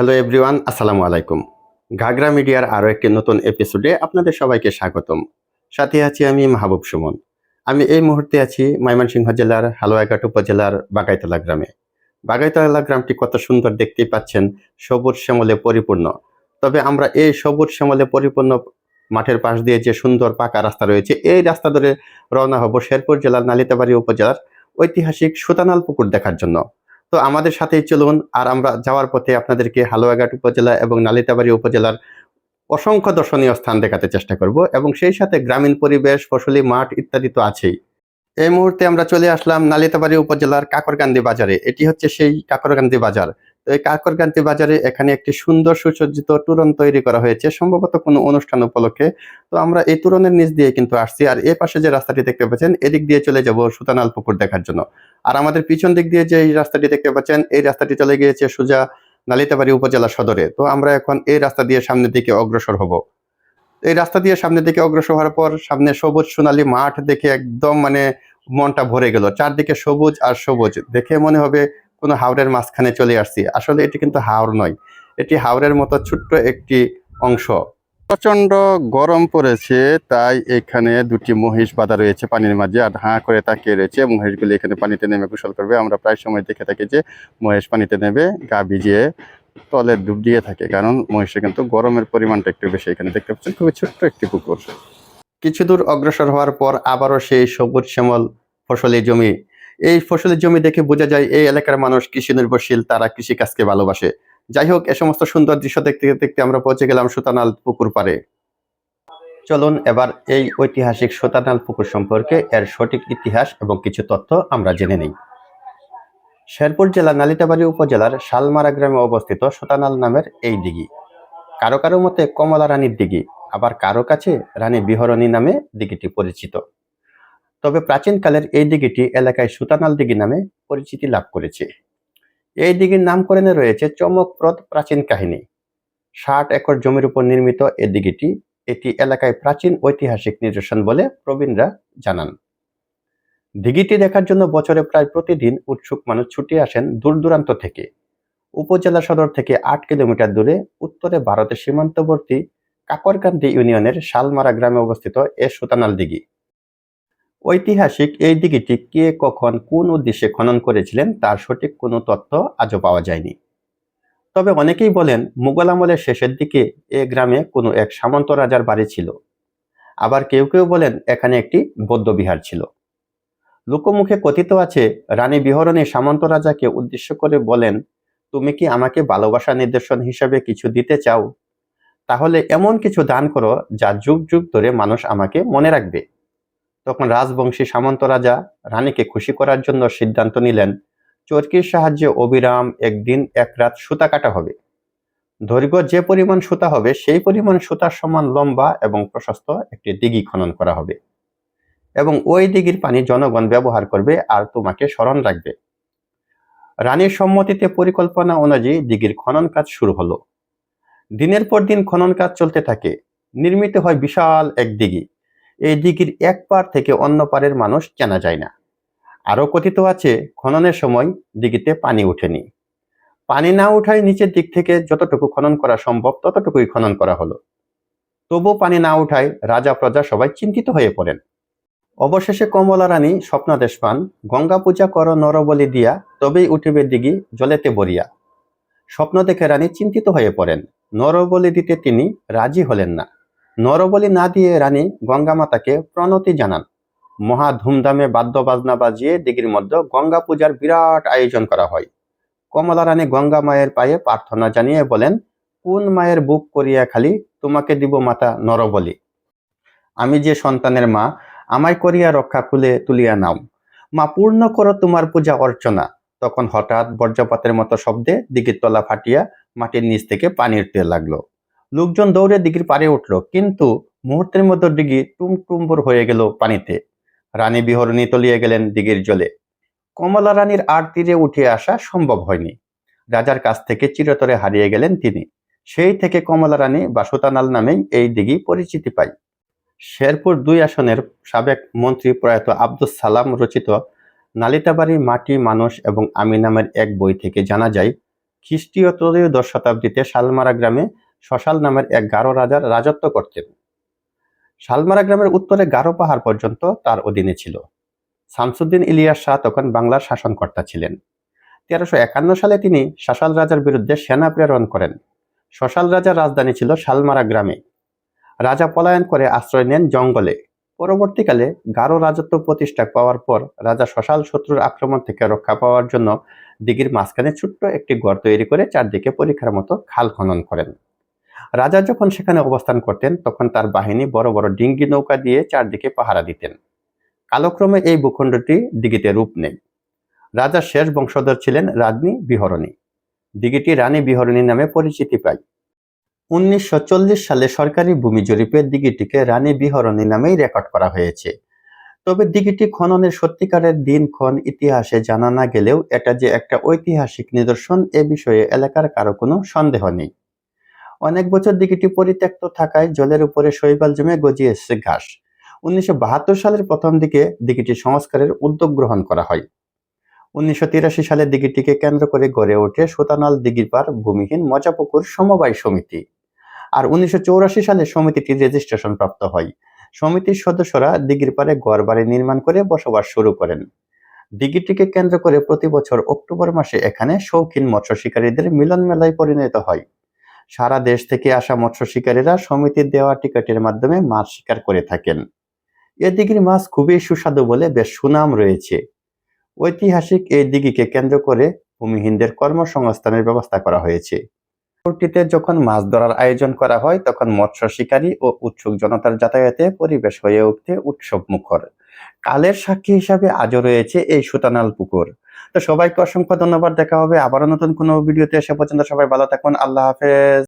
Hello everyone আসসালামু আলাইকুম। ঘাগরা মিডিয়ার আরও একটি নতুন এপিসোডে আপনাদের সবাইকে স্বাগতম। সাথে আছি আমি মাহবুব সুমন। আমি এই মুহূর্তে আছি ময়মনসিংহ জেলার হালুয়াঘাট উপজেলার বাগাইতলা গ্রামে। বাগাইতলা গ্রামটি কত সুন্দর দেখতেই পাচ্ছেন, সবুজ শ্যামলে পরিপূর্ণ। তবে আমরা এই সবুজ শ্যামলে পরিপূর্ণ মাঠের পাশ দিয়ে যে সুন্দর পাকা রাস্তা রয়েছে, এই রাস্তা ধরে রওনা হব শেরপুর জেলার নালিতাবাড়ি উপজেলার ঐতিহাসিক সুতানাল পুকুর দেখার জন্য। তো আমাদের সাথেই চলুন, আর আমরা যাওয়ার পথে আপনাদেরকে হালুয়াঘাট উপজেলা এবং নালিতাবাড়ি উপজেলার অসংখ্য দর্শনীয় স্থান দেখাতে চেষ্টা করব এবং সেই সাথে গ্রামীণ পরিবেশ, ফসলি, মাঠ ইত্যাদি তো আছেই। এই মুহূর্তে আমরা চলে আসলাম নালিতাবাড়ি উপজেলার কাকরকান্দি বাজারে। এটি হচ্ছে সেই কাকরকান্দি বাজার। তো এই কাকরকান্দি বাজারে এখানে একটি সুন্দর সুসজ্জিত তুরন তৈরি করা হয়েছে, সম্ভবত কোনো অনুষ্ঠান উপলক্ষে। তো আমরা এই তুরনের নিচ দিয়ে কিন্তু আসছি আর এ পাশে যে রাস্তাটি দেখতে পাচ্ছেন, এদিক দিয়ে চলে যাব সুতানাল পুকুর দেখার জন্য। আর আমাদের পিছন দিক দিয়ে যে রাস্তাটি দেখতে পাচ্ছেন, এই রাস্তাটি চলে গিয়েছে সোজা নালিতাবাড়ি উপজেলা সদরে। তো আমরা এখন এই রাস্তা দিয়ে সামনের দিকে অগ্রসর হব। এই রাস্তা দিয়ে সামনের দিকে অগ্রসর হওয়ার পর সামনে সবুজ সোনালী মাঠ দেখে একদম মানে মনটা ভরে গেল। চারদিকে সবুজ আর সবুজ। দেখে মনে হবে কোনো হাওড়ের মাঝখানে চলে আসছি। আসলে এটি কিন্তু হাওড় নয়। এটি হাওড়ের মতো ছোট্ট একটি অংশ। প্রচণ্ড গরম পড়েছে, তাই এখানে দুটি মহিষ বাঁধা রয়েছে পানির মাঝে। আর হাঁ করে তাকিয়ে রয়েছে, মহিষগুলি এখানে পানিতে নেমে গোসল করবে। আমরা প্রায় সময় দেখে থাকি যে মহিষ পানিতে নেবে গা ভিজিয়ে তলে ডুব দিয়ে থাকে, কারণ মহিষে কিন্তু গরমের পরিমাণটা একটু বেশি। এখানে দেখতে পাচ্ছেন, খুবই ছোট্ট একটি পুকুর। কিছু দূর অগ্রসর হওয়ার পর আবারও সেই সবুজ শ্যামল ফসলি জমি এই ফসলের জমি দেখে বোঝা যায় এই এলাকার মানুষ কৃষি নির্ভরশীল, তারা কৃষিকাজকে ভালোবাসে। যাই হোক, এ সমস্ত সুন্দর দৃশ্য দেখতে দেখতে আমরা পৌঁছে গেলাম সুতানাল পুকুর পাড়ে। চলুন এবার এই ঐতিহাসিক সুতানাল পুকুর সম্পর্কে এর সঠিক ইতিহাস এবং কিছু তথ্য আমরা জেনে নিই। শেরপুর জেলা নালিতাবাড়ি উপজেলার শালমারা গ্রামে অবস্থিত সুতানাল নামের এই দিঘি। কারও কারও মতে কমলা রানীর দিঘি, আবার কারও কাছে রানী বিহরণী নামে দিঘিটি পরিচিত। তবে প্রাচীনকালের এই দিঘিটি এলাকায় সুতানাল দিঘি নামে পরিচিতি লাভ করেছে। এই দিঘির নামকরণে রয়েছে চমকপ্রদ প্রাচীন কাহিনী। ষাট একর জমির উপর নির্মিত এ দিঘিটি এটি এলাকায় প্রাচীন ঐতিহাসিক নিদর্শন বলে প্রবীণরা জানান। দিঘিটি দেখার জন্য বছরে প্রায় প্রতিদিন উৎসুক মানুষ ছুটে আসেন দূর দূরান্ত থেকে। উপজেলা সদর থেকে আট কিলোমিটার দূরে উত্তরে ভারতের সীমান্তবর্তী কাকরকান্দি ইউনিয়নের শালমারা গ্রামে অবস্থিত এ সুতানাল দিঘি। ঐতিহাসিক এই দিঘিটি কে কখন কোন উদ্দেশ্যে খনন করেছিলেন তার সঠিক কোনো তথ্য আজও পাওয়া যায়নি। তবে অনেকেই বলেন, মুঘল আমলের শেষের দিকে এ গ্রামে কোনো এক সামন্ত রাজার বাড়ি ছিল। আবার কেউ কেউ বলেন, এখানে একটি বৌদ্ধবিহার ছিল। লোকমুখে কথিত আছে, রানী বিহরণী সামন্ত রাজাকে উদ্দেশ্য করে বলেন, তুমি কি আমাকে ভালোবাসা নির্দেশন হিসাবে কিছু দিতে চাও? তাহলে এমন কিছু দান করো যা যুগ যুগ ধরে মানুষ আমাকে মনে রাখবে। তখন রাজবংশী সামন্ত রাজা রানীকে খুশি করার জন্য সিদ্ধান্ত নিলেন, চরকির সাহায্যে অবিরাম একদিন এক রাত সুতা কাটা হবে। দৈর্ঘ্য যে পরিমাণ সুতা হবে, সেই পরিমাণ সুতার সমান লম্বা এবং প্রশস্ত একটি দিঘি খনন করা হবে। এবং ওই দিঘির পানি জনগণ ব্যবহার করবে আর তোমাকে স্মরণ রাখবে। রানীর সম্মতিতে পরিকল্পনা অনুযায়ী দিঘির খনন কাজ শুরু হলো। দিনের পর দিন খনন কাজ চলতে থাকে। নির্মিত হয় বিশাল এক দিঘি। এই দিঘির এক পার থেকে অন্য পারের মানুষ চেনা যায় না। আরও কথিত আছে, খননের সময় দিঘিতে পানি ওঠেনি। পানি না উঠায় নিচের দিক থেকে যতটুকু খনন করা সম্ভব ততটুকুই খনন করা হলো। তবু পানি না উঠায় রাজা প্রজা সবাই চিন্তিত হয়ে পড়েন। অবশেষে কমলা রানী স্বপ্নাদেশ পান গঙ্গা পূজা কর নরবলি দিয়া তবেই উঠিবে দিঘি জলেতে বরিয়া। স্বপ্ন দেখে রানী চিন্তিত হয়ে পড়েন। নরবলি দিতে তিনি রাজি হলেন না। নরবলি না দিয়ে রানী গঙ্গা মাতাকে প্রণতি জানান। মহা ধুমধামে বাদ্য বাজনা বাজিয়ে দিঘির মধ্যে গঙ্গা পূজার বিরাট আয়োজন করা হয়। কমলা রানী গঙ্গা মায়ের পায়ে প্রার্থনা জানিয়ে বলেন, কোন মায়ের বুক করিয়া খালি, তোমাকে দিব মাতা নরবলি। আমি যে সন্তানের মা, আমায় করিয়া রক্ষা খুলে তুলিয়া নাও। মা পূর্ণ করো তোমার পূজা অর্চনা। তখন হঠাৎ বর্জ্যপাতের মতো শব্দে দিঘির তলা ফাটিয়া মাটির নিচ থেকে পানি উঠতে লাগল। লোকজন দৌড়ে দিঘির পারে উঠল, কিন্তু মুহূর্তের মধ্যে দিঘি টুমটুম্বুর হয়ে গেল পানিতে। রানী বিহরণী তলিয়ে গেলেন দিঘির জলে। কমলা রানীর আর তীরে উঠে আসা সম্ভব হয়নি। রাজার কাছ থেকে চিরতরে হারিয়ে গেলেন তিনি। সেই থেকে কমলা রানী বা সুতানাল নামেই এই দিঘি পরিচিতি পায়। শেরপুর দুই আসনের সাবেক মন্ত্রী প্রয়াত আব্দুস সালাম রচিত নালিতাবাড়ি মাটি মানুষ এবং আমি নামের এক বই থেকে জানা যায়, খ্রিস্টীয় ত্রয়োদশ শতাব্দীতে শালমারা গ্রামে শশাল নামের এক গারো রাজার রাজত্ব করতেন। শালমারা গ্রামের উত্তরে গারো পাহাড় পর্যন্ত তার অধীনে ছিল। শামসুদ্দিন ইলিয়াস শাহ তখন বাংলার শাসনকর্তা ছিলেন। তেরোশো একান্ন সালে তিনি শাসাল রাজার বিরুদ্ধে সেনা প্রেরণ করেন। শশাল রাজার রাজধানী ছিল শালমারা গ্রামে। রাজা পলায়ন করে আশ্রয় নেন জঙ্গলে। পরবর্তীকালে গারো রাজত্ব প্রতিষ্ঠা পাওয়ার পর রাজা শশাল শত্রুর আক্রমণ থেকে রক্ষা পাওয়ার জন্য দিঘির মাঝখানে ছোট্ট একটি ঘর তৈরি করে চারদিকে পরীক্ষার মতো খাল খনন করেন। রাজা যখন সেখানে অবস্থান করতেন, তখন তার বাহিনী বড় বড় ডিঙ্গি নৌকা দিয়ে চারদিকে পাহারা দিতেন। কালক্রমে এই ভূখণ্ডটি দিঘিতে রূপ নেই রাজার শেষ বংশধর ছিলেন রানী বিহরণী। দিঘিটি রানী বিহরণী নামে পরিচিতি পায়। উনিশশো চল্লিশ সালে সরকারি ভূমি জরিপে দিঘিটিকে রানী বিহরণী নামেই রেকর্ড করা হয়েছে। তবে দিঘিটি খননের সত্যিকারের দিনক্ষণ ইতিহাসে জানা না গেলেও এটা যে একটা ঐতিহাসিক নিদর্শন এ বিষয়ে এলাকার কারও কোনো সন্দেহ নেই। অনেক বছর দিঘিটি পরিত্যক্ত থাকায় জলের উপরে শৈবাল জমে গজিয়ে এসেছে ঘাস। উনিশশো বাহাত্তর সালের প্রথম দিকে দিঘিটি সংস্কারের উদ্যোগ গ্রহণ করা হয়। উনিশশো তিরাশি সালে দিঘিটিকে কেন্দ্র করে গড়ে ওঠে সুতানাল দিঘির পার ভূমিহীন মজাপুকুর সমবায় সমিতি। আর উনিশশো সালে সমিতিটি রেজিস্ট্রেশন প্রাপ্ত হয়। সমিতির সদস্যরা দিঘির পারে ঘর বাড়ি নির্মাণ করে বসবাস শুরু করেন। দিঘিটিকে কেন্দ্র করে প্রতি বছর অক্টোবর মাসে এখানে শৌখিন মৎস্য শিকারীদের মিলন মেলায় পরিণত হয়। সারা দেশ থেকে আসা মৎস্য শিকারীরা সমিতির দেওয়া টিকিটের মাধ্যমে মাছ শিকার করে থাকেন। এ দিঘির মাছ খুবই সুস্বাদু বলে বেশ সুনাম রয়েছে। ঐতিহাসিক এই দিঘিকে কেন্দ্র করে ভূমিহীনদের কর্মসংস্থানের ব্যবস্থা করা হয়েছে। পরবর্তীতে যখন মাছ ধরার আয়োজন করা হয়, তখন মৎস্য শিকারী ও উৎসুক জনতার যাতায়াতে পরিবেশ হয়ে উঠতে উৎসব মুখর কালের সাক্ষী হিসাবে আজও রয়েছে এই সুতানাল পুকুর। তো সবাইকে অসংখ্য ধন্যবাদ। দেখা হবে আবারও নতুন কোনো ভিডিওতে। এসে পর্যন্ত সবাই ভালো থাকুন। আল্লাহ হাফেজ।